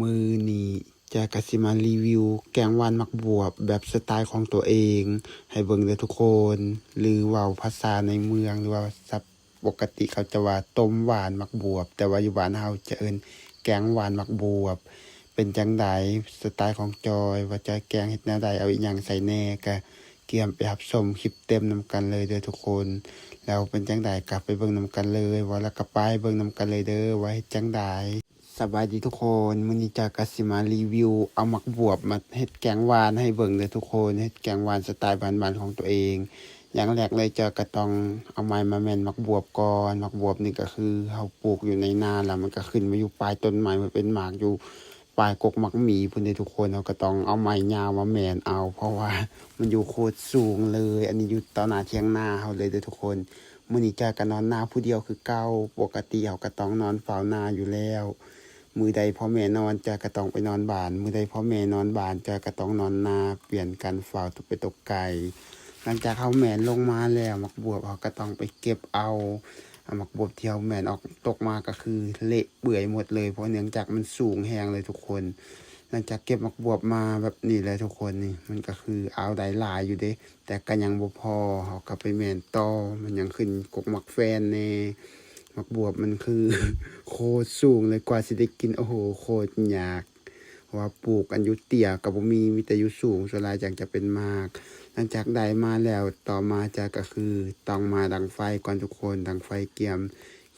มือนี้จะกสิมารีวิว แกงวานมักบวบแบบสไตล์ของตัวเอง ให้เบิ่งเด้อทุกคน หรือว่าภาษาในเมืองหรือว่าศัพท์ปกติเขาจะว่าต้มหวานมักบวบ แต่ว่าอยู่บ้านเฮาจะเอิ้นแกงหวานมักบวบ เป็นจังไดสไตล์ของจอย ว่าจอยแกงเฮ็ดแนวใดเอาอีหยังใส่แหน่ก็ เกียมไปรับชมคลิปเต็มนํกันเลยเด้อทุกคน แล้วเป็นจังใดกลับไปเบิ่งนํกันเลยว่าแล้วก็ไปเบิ่งนํกันเลยเด้อไว่าเฮ็ดจังใดสบายดีทุกคนมื้อนี้จะกสิมารีวิว เอามักบวบมาเฮ็ดแกงหวานให้เบิ่งเด้อทุกคนเฮ็ดแกงหวานสไตล์บ้านๆของตัวเองอย่างแรกเลยจะก็ต้องเอาไม้มาแม่นมักบวบก่อนมักบวบนี่ก็คือเฮาปลูกอยู่ในนาแล้วมันก็ขึ้นมาอยู่ปลายต้นไม้มันเป็นหมากอยู่ ปลายกกมักหมีพุ่นเด้ทุกคนเฮาก็ต้องเอาไม้ยาวมาแมนเอา เพราะว่ามันอยู่โคตรสูงเลย อันนี้อยู่ต่อหน้าเถียงนาเฮาเลยเด้อทุกคนมื้อนี้จ้าก็นอนนาผู้เดียวคือเก่าปกติเฮาก็ต้องนอนเฝ้านาอยู่แล้ว มือใดพ่อแม่นอนจ้าก็ต้องไปนอนบ้าน มือใดพ่อแม่นอนบ้านจ้าก็ต้องนอนนาเปลี่ยนกันเฝ้าตุไปตกไก่หลังจากเฮาแมนลงมาแล้วมักบวบเฮาก็ต้องไปเก็บเอา เอมักบวบที่เฮาแม่นออกตกมาก็คือเละเปื่อยหมดเลย เพราะเนื่องจากมันสูงแฮงเลยทุกคน หลังจากเก็บมักบวบมาแบบนี้เลยทุกคนนี่ มันก็คือเอาได้หลายอยู่เด้ แต่ก็ยังบ่พอเฮาก็ไปแม่นต่อมันยังขึ้นกกมักแฟนแน่มักบวบมันคือ โคตรสูงเลยกว่าสิได้กินโอ้โหโคตรยาก เพราะว่าปลูกอันยู่เตี้ยก็บ่มีมีแต่ยู่สูงส่วนลายจังจะเป็นมาก หลังจากได้มาแล้วต่อมาจะก็คือต้องมาดังไฟก่อนทุกคนดังไฟเกียม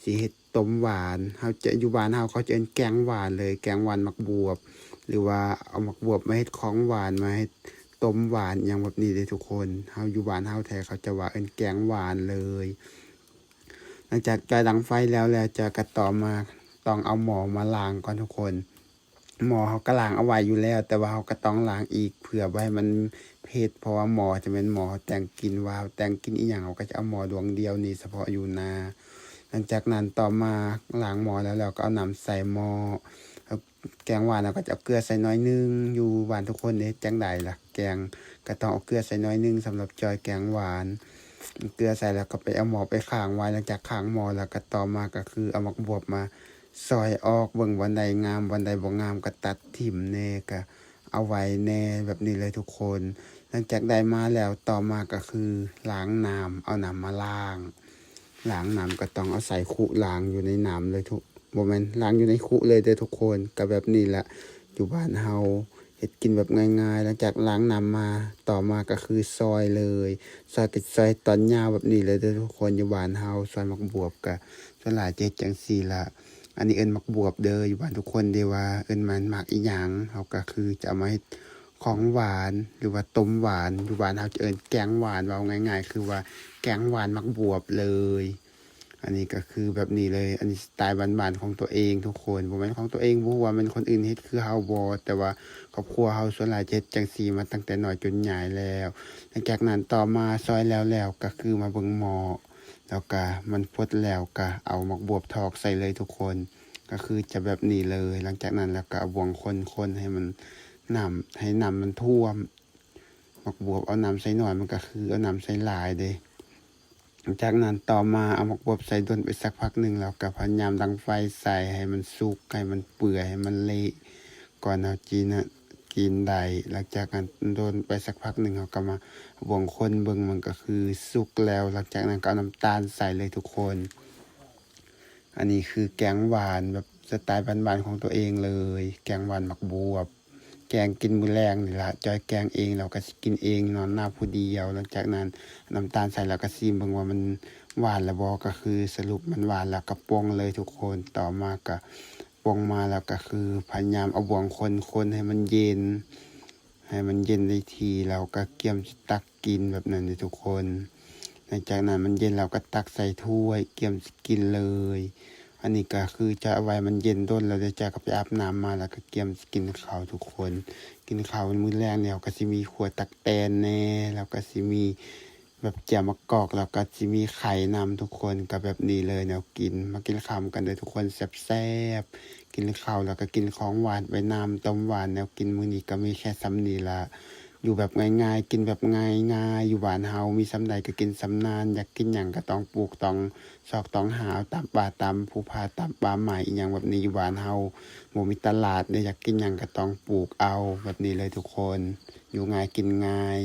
สิเฮ็ดต้มหวานเฮาจะอยู่บ้านเฮาเขาจะเอิ้นแกงหวานเลยแกงหวานมักบวบ หรือว่าเอามักบวบมาเฮ็ดของหวานมาเฮ็ดต้มหวานอย่างแบบนี้เลยทุกคนเฮาอยู่บ้านเฮาแท้เขาจะว่าเอิ้นแกงหวานเลย หลังจากจอยดังไฟแล้วแล้วจะกระต่อมาต้องเอาหมอมาล้างก่อนทุกคน หมอเขาก็ล้างเอาไว้อยู่แล้ว แต่ว่าเขาก็ต้องล้างอีกเผื่อไว้ให้มันเพศเพราะว่าหมอจะเป็นหมอแต่งกินวาว แต่งกินอีหยังเขาก็จะเอาหมอดวงเดียวนี่เฉพาะอยู่นา หลังจากนั้นต่อมาล้างหมอแล้วเราก็เอาน้ำใส่หมอแกงหวานเราก็จะเอาเกลือใส่น้อยนึงอยู่หวานทุกคนเนี่ยจังใดล่ะ แกงก็ต้องเอาเกลือใส่น้อยนึงสำหรับจอยแกงหวานเกลือใส่แล้วก็ไปเอาหมอไปข้างไว้หลังจากข้างหมอแล้วก็ต่อมาก็คือเอามักบวบมา ซอยออกเบิ่งวันใดงามวันใดบ่งามก็ตัดถิ่มแน่ก็เอาไว้แน่แบบนี้เลยทุกคน หลังจากได้มาแล้วต่อมาก็คือล้างน้ำเอาน้ำมาล้างล้างน้ำก็ต้องเอาใส่คุล้างอยู่ในน้ำเลยทุกบ่แม่นล้างอยู่ในคุเลยเด้อทุกคนก็แบบนี้แหละอยู่บ้านเฮาเฮ็ดกินแบบง่ายๆ หลังจากล้างน้ำมาต่อมาก็คือซอยเลยซอยติดซอยตอนยาวแบบนี้เลยเด้อทุกคนอยู่บ้านเฮาซอยมักบวบกะส่วนหลายเจ็ดจังซี่ละ อันนี้เอิ้นมักบวบเดออยู่บ้านทุกคนเดว่าเอิ้นมันมักอีหยังเฮาก็คือจะเอามาเฮ็ดของหวานหรือว่าต้มหวานอยู่บ้านเฮาจะเอิ้นแกงหวานเว้าง่าย ๆ คือว่าแกงหวานมักบวบเลย อันนี้ก็คือแบบนี้เลย อันนี้สไตล์บ้านๆของตัวเองทุกคนบ่แม่นของตัวเองบ่ว่ามันคนอื่นเฮ็ดคือเฮาบ่แต่ว่าครอบครัวเฮาส่วนหลายจะเฮ็ดจังซี่มาตั้งแต่น้อยจนใหญ่แล้วหลังจากนั้นต่อมาซอยแล้วแล้วก็คือมาเบิ่งหมอ แล้วก็มันพดแล้วก็เอาหมักบวบทอกใส่เลยทุกคน ก็คือจะแบบนี้เลย หลังจากนั้นแล้วก็เอาบวงคนๆให้มันน้ำให้น้ำมันท่วมหมักบวบเอาน้ำใส่หน่อยมันก็คือเอาน้ำใส่หลายเด้หลังจากนั้นต่อมาเอาหมักบวบใส่ดนไปสักพักหนึ่งแล้วก็พยายามดังไฟใส่ให้มันสุกให้มันเปื่อยให้มันเละก่อนเอาจีนะ กินได้หลังจากนั้นโดนไปสักพักหนึ่งเขาก็มาบวงคนเบิ่งมันก็คือสุกแล้ว หลังจากนั้นก็เอาน้ำตาลใส่เลยทุกคน อันนี้คือแกงหวานแบบสไตล์บ้านๆของตัวเองเลย แกงหวานหมักบวบ แกงกินมือแรงนี่ละจอยแกงเองเราก็กินเองนอนหน้าผู้เดียว หลังจากนั้นน้ำตาลใส่แล้วก็ซีมบิ่งว่ามันหวานแล้วบ่ก็คือสรุปมันหวานแล้วก็ปรุงเลยทุกคนต่อมาก็ ปรุงมาแล้วก็คือ พยายามเอาบ่วงคนคนให้มันเย็น ให้มันเย็นได้ทีแล้วก็เกี่ยมตักกินแบบนั้นเลยทุกคนหลังจากนั้นมันเย็นเราก็ตักใส่ถ้วย เกี่ยมกินเลย อันนี้ก็คือจะเอาไว้มันเย็นด้นเดี๋ยวจะก็ไปอาบน้ำมาแล้วก็เกี่ยมกินข้าวทุกคน กินข้าวมื้อแรกแล้วก็สิมีขวดตักแตนแน่แล้วก็สิมี แบบแจ่วมะกอกแล้วก็สิมีไข่นำทุกคนก็แบบนี้เลยแนวกินมากินข้ากันเลยทุกคนแซ่บๆกินข้าวแล้วก็กินของหวานไว้น้ำต้มหวานแนวกินมื้อนี้ก็มีแค่ซ้ำนี้ละอยู่แบบง่ายๆ กินแบบง่ายๆ อยู่บ้านเฮามีสำใดก็กินสำนาน อยากกินหยังก็ต้องปลูกต้องซอกต้องหาตามป่าตามภูผาตามป่าไม้อีหยังแบบนี้อยู่บ้านเฮาบ่มีตลาดเด้อยากกินหยังก็ต้องปลูกเอาแบบนี้เลยทุกคน อยู่ง่ายกินง่าย